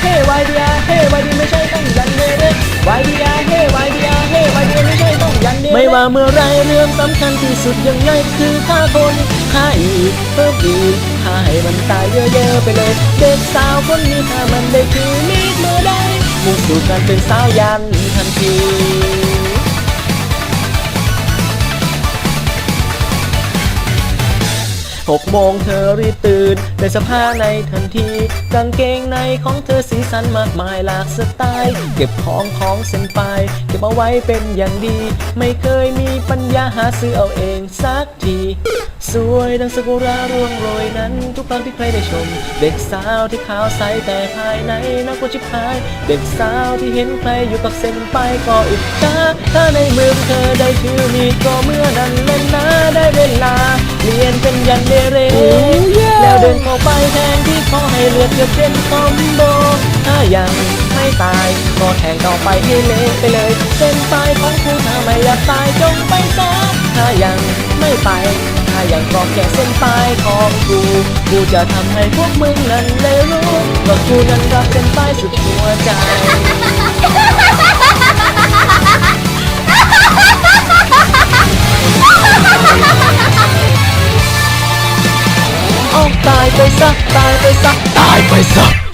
เฮ้วายเดียเฮ้วายดีไม่ใช่ต้องยันเดเรวายเดียเฮ้วายเดียเฮ้วายเดียไม่ใช่ต้องยันเดไม่ว่าเมื่อไรเรื่องสำคัญที่สุดยังไงคือฆ่าคนฆ่าอีกเพิ่มอีกฆ่าให้มันตายเยอะๆไปเลย เด็กสาวคนนี้ถ้ามันได้คือมีดเมื่อใดมุ่งสู่การเป็นสาวยันทันที หกโมงเธอรีบตื่นในสภาในทันที กางเกงในของเธอสีสันมากมายหลากสไตล์ เก็บของของเส้นไป เก็บเอาไว้เป็นอย่างดี ไม่เคยมีปัญญาหาซื้อเอาเองสักที สวยดังสกุระร่วงโรยนั้น ทุกครั้งที่ใครได้ชม เด็กสาวที่ขาวใสแต่ภายในน่ากลัวชิบหาย เด็กสาวที่เห็นใครอยู่กับเส้นไปก็อิจฉาถ้าในมือเธอได้ถือมีดก็เมื่อนั้นเล่นนะได้เวลา ยนเป็นยันเดเรแล้วเดินเข้าไปแทนที่ขอให้เลือดเกือบเป็นคอมโบถ้ายังไม่ตายก็แทงต่อไปให้เละไปเลยเส้นตายของกูถ้าไม่อยากตายจงไปซะถ้ายังไม่ไปถ้ายังก็แค่เส้นตายของกูกูจะทำให้พวกมึงนั้นได้รู้ว่ากูนั้นรักเส้นตายสุดหัวใจ ตายไปซะตายไปซะตายไปซะ